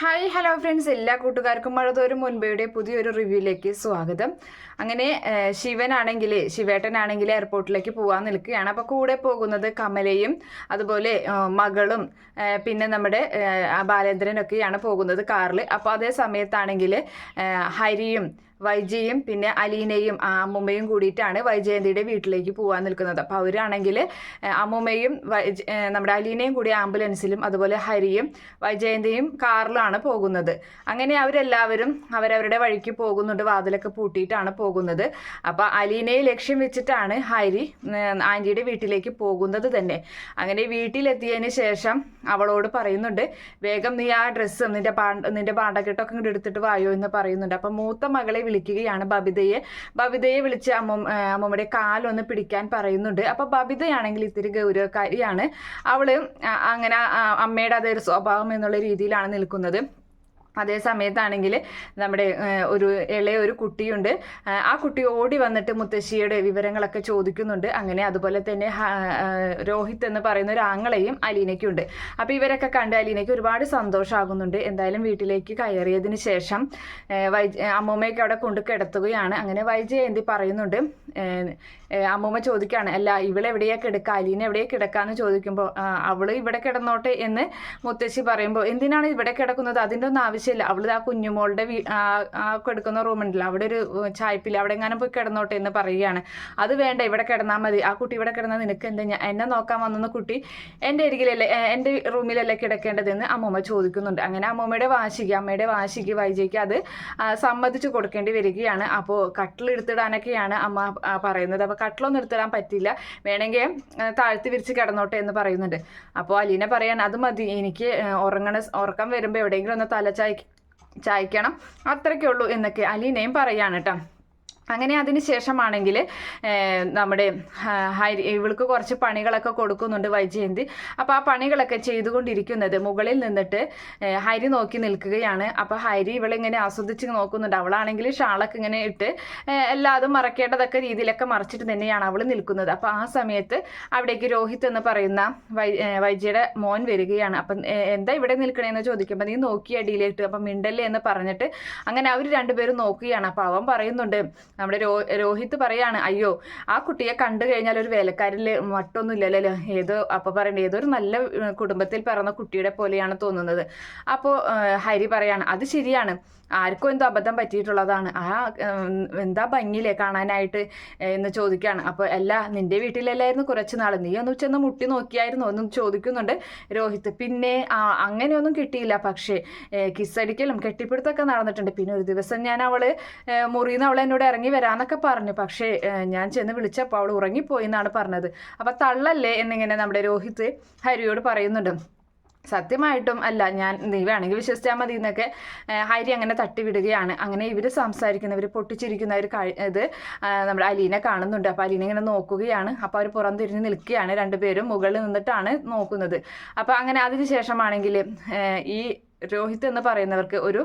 Hi hello friends. എല്ലാ കൂട്ടുകാർക്കും മഴതോരും മുൻപയുടെ പുതിയൊരു റിവ്യൂയിലേക്ക് സ്വാഗതം. അങ്ങനെ ശിവനാണെങ്കിൽ ശിവേട്ടനാണെങ്കിൽ എയർപോർട്ടിലേക്ക് പോകാൻ നിൽക്കുകയാണ്. അപ്പോൾ കൂടെ പോകുന്നത് കമലയും അതുപോലെ മകളും പിന്നെ നമ്മുടെ ബാലേന്ദ്രനൊക്കെയാണ് പോകുന്നത് കാറിൽ അപ്പോൾ അതേ സമയത്താണെങ്കിൽ ഹരിയും വൈജയും പിന്നെ അലീനയും അമ്മുമ്മയും കൂടിയിട്ടാണ് വൈജയന്തിയുടെ വീട്ടിലേക്ക് പോകാൻ നിൽക്കുന്നത്. അപ്പോൾ അവരാണെങ്കിൽ അമ്മുമ്മയും നമ്മുടെ അലീനയും കൂടി ആംബുലൻസിലും അതുപോലെ ഹരിയും വൈജയന്തിയും കാറിലാണ് പോകുന്നത്. അങ്ങനെ അവരെല്ലാവരും അവരവരുടെ വഴിക്ക് പോകുന്നുണ്ട് വാതിലൊക്കെ പൂട്ടിയിട്ടാണ് പോകുന്നത്. അപ്പോൾ അലീനയെ ലക്ഷ്യം വെച്ചിട്ടാണ് ഹരി ആന്റിയുടെ വീട്ടിലേക്ക് പോകുന്നത് തന്നെ. അങ്ങനെ വീട്ടിലെത്തിയതിന് ശേഷം അവളോട് പറയുന്നുണ്ട് വേഗം നീ ആ ഡ്രസ്സും നിന്റെ പാ നിന്റെ പാണ്ടക്കെട്ടൊക്കെ ഇങ്ങോട്ട് എടുത്തിട്ട് വായോ എന്ന് പറയുന്നുണ്ട്. അപ്പം മൂത്ത മകളെ വിളിക്കുകയാണ് ബബിതയെ. ബബിതയെ വിളിച്ച് അമ്മ അമ്മമ്മയുടെ കാലൊന്ന് പിടിക്കാൻ പറയുന്നുണ്ട്. അപ്പൊ ബബിതയാണെങ്കിൽ ഇത്തിരി ഗൗരവക്കാരിയാണ്. അവൾ ആ, അങ്ങനെ അമ്മയുടെ അതൊരു സ്വഭാവം എന്നുള്ള രീതിയിലാണ് നിൽക്കുന്നത്. അതേ സമയത്താണെങ്കിൽ നമ്മുടെ ഒരു ഇളയ ഒരു കുട്ടിയുണ്ട്. ആ, കുട്ടി ഓടി വന്നിട്ട് മുത്തശ്ശിയുടെ വിവരങ്ങളൊക്കെ ചോദിക്കുന്നുണ്ട്. അങ്ങനെ അതുപോലെ തന്നെ രോഹിത് എന്ന് പറയുന്ന ഒരു ആങ്ങളെയും അലീനയ്ക്കുണ്ട്. അപ്പോൾ ഇവരൊക്കെ കണ്ട് അലീനയ്ക്ക് ഒരുപാട് സന്തോഷമാകുന്നുണ്ട് എന്തായാലും വീട്ടിലേക്ക് കയറിയതിന് ശേഷം വൈ അമ്മൂമ്മയൊക്കെ അവിടെ കൊണ്ട് കിടത്തുകയാണ്. അങ്ങനെ വൈജയന്തി പറയുന്നുണ്ട് അമ്മൂമ്മ ചോദിക്കുകയാണ് അല്ല ഇവളെവിടെയാ കിടക്കുക അലീന എവിടെയാ കിടക്കാന്ന് ചോദിക്കുമ്പോൾ അവൾ ഇവിടെ കിടന്നോട്ടെ എന്ന് മുത്തശ്ശി പറയുമ്പോൾ എന്തിനാണ് ഇവിടെ കിടക്കുന്നത്? അതിന്റെ ഒന്നും ആവശ്യമില്ല. അവൾ ആ കുഞ്ഞുമോളുടെ കിടക്കുന്ന റൂമുണ്ടല്ലോ അവിടെ ഒരു ചായ്പില്ല അവിടെ എങ്ങനെ പോയി കിടന്നോട്ടെ എന്ന് പറയുകയാണ്. അത് വേണ്ട ഇവിടെ കിടന്നാൽ മതി. ആ കുട്ടി ഇവിടെ കിടന്നാൽ നിനക്ക് എന്താ ഞാൻ എന്നെ നോക്കാൻ വന്നെന്ന് കുട്ടി എന്റെ അരികിലല്ലേ എന്റെ റൂമിലല്ലേ കിടക്കേണ്ടതെന്ന് അമ്മൂമ്മ ചോദിക്കുന്നുണ്ട്. അങ്ങനെ അമ്മൂമ്മയുടെ വാശിക്ക് അമ്മയുടെ വാശിക്ക് വൈജയ്ക്ക് അത് സമ്മതിച്ച് സമ്മതിച്ചു കൊടുക്കേണ്ടി വരികയാണ്. അപ്പോൾ കട്ടിലെടുത്തിടാനൊക്കെയാണ് അമ്മ പറയുന്നത്. അപ്പോൾ കട്ടിലൊന്നും എടുത്തിടാൻ പറ്റില്ല വേണമെങ്കിൽ താഴ്ത്തി വിരിച്ച് കിടന്നോട്ടെ എന്ന് പറയുന്നുണ്ട്. അപ്പോൾ അലീന പറയാൻ അത് മതി. എനിക്ക് ഉറങ്ങണ ഉറക്കം വരുമ്പോൾ എവിടെയെങ്കിലും ഒന്ന് തല ചായ ചായ്ക്കണം. അത്രയ്ക്കേ ഉള്ളൂ എന്നൊക്കെ അലീനയും പറയാണ് കേട്ടോ. അങ്ങനെ അതിന് ശേഷമാണെങ്കിൽ നമ്മുടെ ഹരി ഇവൾക്ക് കുറച്ച് പണികളൊക്കെ കൊടുക്കുന്നുണ്ട് വൈജയന്തി. അപ്പോൾ ആ പണികളൊക്കെ ചെയ്തുകൊണ്ടിരിക്കുന്നത് മുകളിൽ നിന്നിട്ട് ഹരി നോക്കി നിൽക്കുകയാണ്. അപ്പോൾ ഹരി ഇവളിങ്ങനെ ആസ്വദിച്ച് നോക്കുന്നുണ്ട്. അവളാണെങ്കിൽ ഷാളൊക്കെ ഇങ്ങനെ ഇട്ട് എല്ലാതും മറക്കേണ്ടതൊക്കെ രീതിയിലൊക്കെ മറച്ചിട്ട് തന്നെയാണ് അവൾ നിൽക്കുന്നത്. അപ്പോൾ ആ സമയത്ത് അവിടേക്ക് രോഹിത് എന്ന് പറയുന്ന വൈ വൈജയുടെ മോൻ വരികയാണ്. അപ്പം എന്താ ഇവിടെ നിൽക്കണേന്ന് ചോദിക്കുമ്പോൾ നീ നോക്കി അടിയിലിട്ട് അപ്പം മിണ്ടല്ലേ എന്ന് പറഞ്ഞിട്ട് അങ്ങനെ അവർ രണ്ടുപേരും നോക്കുകയാണ്. അപ്പോൾ അവൻ പറയുന്നുണ്ട് നമ്മുടെ രോ രോഹിത് പറയാണ് അയ്യോ ആ കുട്ടിയെ കണ്ടു കഴിഞ്ഞാൽ ഒരു വേലക്കാരിൽ മട്ടൊന്നും ഇല്ലല്ലോ ഏതോ അപ്പോൾ പറയണ്ടേ ഏതൊരു നല്ല കുടുംബത്തിൽ പിറന്ന കുട്ടിയുടെ പോലെയാണ് തോന്നുന്നത്. അപ്പോൾ ഹരി പറയാണ് അത് ശരിയാണ്. ആർക്കും എന്തോ അബദ്ധം പറ്റിയിട്ടുള്ളതാണ്. ആ എന്താ ഭംഗിയില്ലേ കാണാനായിട്ട്? എന്ന് ചോദിക്കുകയാണ് അപ്പോൾ അല്ല നിന്റെ വീട്ടിലല്ലായിരുന്നു കുറച്ച് നാൾ നീ ഒന്ന് ചെന്ന് മുട്ടി നോക്കിയായിരുന്നു ഒന്നും ചോദിക്കുന്നുണ്ട് രോഹിത്. പിന്നെ അങ്ങനെയൊന്നും കിട്ടിയില്ല. പക്ഷേ കിസ്സടിക്കലും കെട്ടിപ്പിടുത്തൊക്കെ നടന്നിട്ടുണ്ട്. പിന്നെ ഒരു ദിവസം ഞാൻ അവൾ മുറിയിൽ നിന്ന് അവൾ എന്നോട് ഇറങ്ങി വരാന്നൊക്കെ പറഞ്ഞു. പക്ഷേ ഞാൻ ചെന്ന് വിളിച്ചപ്പോൾ അവൾ ഉറങ്ങിപ്പോയി എന്നാണ് പറഞ്ഞത്. അപ്പം തള്ളല്ലേ എന്നിങ്ങനെ നമ്മുടെ രോഹിത് ഹരിയോട് പറയുന്നുണ്ട്. സത്യമായിട്ടും അല്ല ഞാൻ നീ വേണമെങ്കിൽ വിശ്വസിച്ചാൽ മതി എന്നൊക്കെ ഹരി അങ്ങനെ തട്ടിവിടുകയാണ്. അങ്ങനെ ഇവർ സംസാരിക്കുന്ന ഇവർ പൊട്ടിച്ചിരിക്കുന്ന ഒരു ഇത് നമ്മുടെ അലീനെ കാണുന്നുണ്ട്. അപ്പോൾ അലീനെ ഇങ്ങനെ നോക്കുകയാണ്. അപ്പോൾ അവർ പുറം തിരിഞ്ഞ് നിൽക്കുകയാണ്. രണ്ടുപേരും മുകളിൽ നിന്നിട്ടാണ് നോക്കുന്നത്. അപ്പോൾ അങ്ങനെ അതിന് ശേഷമാണെങ്കിൽ ഏഹ്, ഈ രോഹിത് എന്ന് പറയുന്നവർക്ക് ഒരു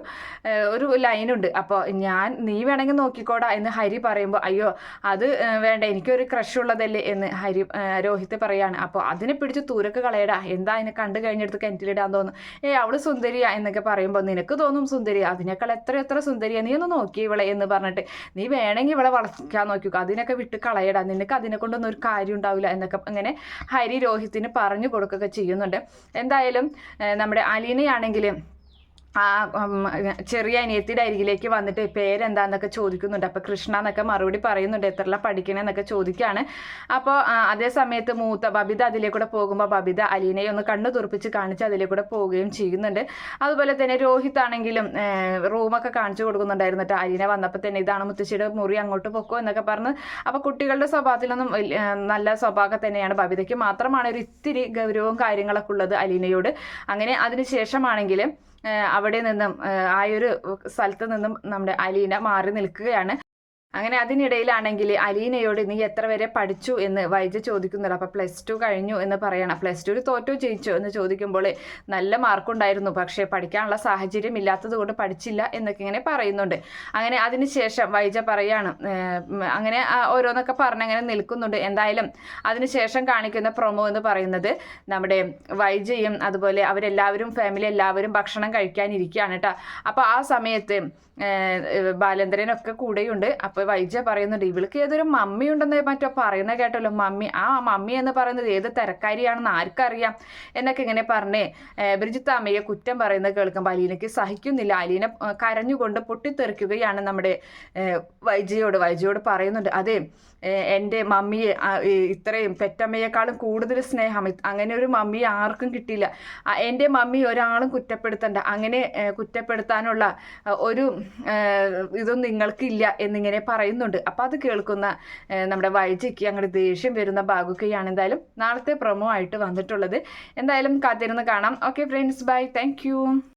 ഒരു ലൈനുണ്ട്. അപ്പോൾ ഞാൻ നീ വേണമെങ്കിൽ നോക്കിക്കോടാ എന്ന് ഹരി പറയുമ്പോൾ അയ്യോ അത് വേണ്ട എനിക്കൊരു ക്രഷ് ഉള്ളതല്ലേ എന്ന് ഹരി രോഹിത് പറയാണ്. അപ്പോൾ അതിനെ പിടിച്ച് തൂരക്ക് കളയടാ. എന്താ അതിനെ കണ്ടു കഴിഞ്ഞെടുത്ത് കിണറ്റിലിടാൻ തോന്നുന്നു? ഏ അവൾ സുന്ദരിയാ എന്നൊക്കെ പറയുമ്പോൾ നിനക്ക് തോന്നും സുന്ദരി അതിനേക്കാൾ എത്ര എത്ര സുന്ദരിയാ? നീ ഒന്ന് നോക്കി ഇവളെ എന്ന് പറഞ്ഞിട്ട് നീ വേണമെങ്കിൽ ഇവളെ വളർക്കാൻ നോക്കിക്കോ. അതിനൊക്കെ വിട്ട് കളയടാ. നിനക്ക് അതിനെ കൊണ്ടൊന്നും ഒരു കാര്യം ഉണ്ടാവില്ല എന്നൊക്കെ അങ്ങനെ ഹരി രോഹിത്തിന് പറഞ്ഞു കൊടുക്കുകയൊക്കെ ചെയ്യുന്നുണ്ട്. എന്തായാലും നമ്മുടെ അലീനയാണെങ്കിലും ആ ചെറിയ അനിയത്തിയുടെ അരികിലേക്ക് വന്നിട്ട് പേരെന്താന്നൊക്കെ ചോദിക്കുന്നുണ്ട്. അപ്പോൾ കൃഷ്ണ എന്നൊക്കെ മറുപടി പറയുന്നുണ്ട്. എത്രല്ല പഠിക്കണമെന്നൊക്കെ ചോദിക്കുകയാണ് അപ്പോൾ അതേ സമയത്ത് മൂത്ത ബബിത അതിലേക്കൂടെ പോകുമ്പോൾ ബബിത അലീനയെ ഒന്ന് കണ്ണു തുറപ്പിച്ച് കാണിച്ച് അതിലേക്കൂടെ പോവുകയും ചെയ്യുന്നുണ്ട്. അതുപോലെ തന്നെ രോഹിത് ആണെങ്കിലും റൂമൊക്കെ കാണിച്ചു കൊടുക്കുന്നുണ്ടായിരുന്നു കേട്ടോ അലീന വന്നപ്പോൾ തന്നെ ഇതാണ് മുത്തശ്ശിയുടെ മുറി അങ്ങോട്ട് പൊക്കോ എന്നൊക്കെ പറഞ്ഞ്. അപ്പോൾ കുട്ടികളുടെ സ്വഭാവത്തിലൊന്നും നല്ല സ്വഭാവം തന്നെയാണ് ബബിതയ്ക്ക് മാത്രമാണ് ഒരു ഇത്തിരി ഗൗരവവും കാര്യങ്ങളൊക്കെ ഉള്ളത് അലീനയോട്. അങ്ങനെ അതിന് ശേഷമാണെങ്കിൽ അവിടെ നിന്നും ആ ഒരു സ്ഥലത്ത് നിന്നും നമ്മുടെ അലീന മാറി നിൽക്കുകയാണ്. അങ്ങനെ അതിനിടയിലാണെങ്കിൽ അലീനയോട് നീ എത്ര വരെ പഠിച്ചു? എന്ന് വൈജ ചോദിക്കുന്നുണ്ട്. അപ്പോൾ പ്ലസ് ടു കഴിഞ്ഞു എന്ന് പറയണം. പ്ലസ് ടുവിൽ തോറ്റോ ജയിച്ചോ എന്ന് ചോദിക്കുമ്പോൾ നല്ല മാർക്കുണ്ടായിരുന്നു. പക്ഷേ പഠിക്കാനുള്ള സാഹചര്യം ഇല്ലാത്തത് കൊണ്ട് പഠിച്ചില്ല എന്നൊക്കെ ഇങ്ങനെ പറയുന്നുണ്ട്. അങ്ങനെ അതിനുശേഷം വൈജ പറയാണ് അങ്ങനെ ഓരോന്നൊക്കെ പറഞ്ഞ് അങ്ങനെ നിൽക്കുന്നുണ്ട്. എന്തായാലും അതിനുശേഷം കാണിക്കുന്ന പ്രൊമോ എന്ന് പറയുന്നത് നമ്മുടെ വൈജയും അതുപോലെ അവരെല്ലാവരും ഫാമിലി എല്ലാവരും ഭക്ഷണം കഴിക്കാനിരിക്കുകയാണ് കേട്ടോ അപ്പോൾ ആ സമയത്ത് ബാലേന്ദ്രനൊക്കെ കൂടെയുണ്ട്. അപ്പോൾ വൈജ പറയുന്നുണ്ട് ഇവൾക്ക് ഏതൊരു മമ്മി ഉണ്ടെന്ന് മറ്റോ പറയുന്ന കേട്ടല്ലോ മമ്മി ആ മമ്മി എന്ന് പറയുന്നത് ഏത് തിരക്കാരിയാണെന്ന് ആർക്കറിയാം? എന്നൊക്കെ ഇങ്ങനെ പറഞ്ഞേ ബ്രിജിത്ത് അമ്മയെ കുറ്റം പറയുന്നത് കേൾക്കുമ്പോൾ അലീനയ്ക്ക് സഹിക്കുന്നില്ല. അലീന കരഞ്ഞുകൊണ്ട് പൊട്ടിത്തെറിക്കുകയാണ് നമ്മുടെ വൈജയോട്. വൈജയോട് പറയുന്നുണ്ട് അതെ എന്റെ മമ്മിയെ ഇത്രയും പെറ്റമ്മയെക്കാളും കൂടുതൽ സ്നേഹം. അങ്ങനെ ഒരു മമ്മി ആർക്കും കിട്ടിയില്ല. എന്റെ മമ്മി ഒരാളും കുറ്റപ്പെടുത്തണ്ട. അങ്ങനെ കുറ്റപ്പെടുത്താനുള്ള ഒരു ഇതും നിങ്ങൾക്കില്ല. എന്നിങ്ങനെ പറയുന്നുണ്ട്. അപ്പം അത് കേൾക്കുന്ന നമ്മുടെ വൈജയ്ക്ക് അങ്ങോട്ട് ദേഷ്യം വരുന്ന ബാഗുക്കയാണ് എന്തായാലും നാളത്തെ പ്രൊമോ ആയിട്ട് വന്നിട്ടുള്ളത്. എന്തായാലും കാത്തിരുന്ന് കാണാം. Okay friends bye thank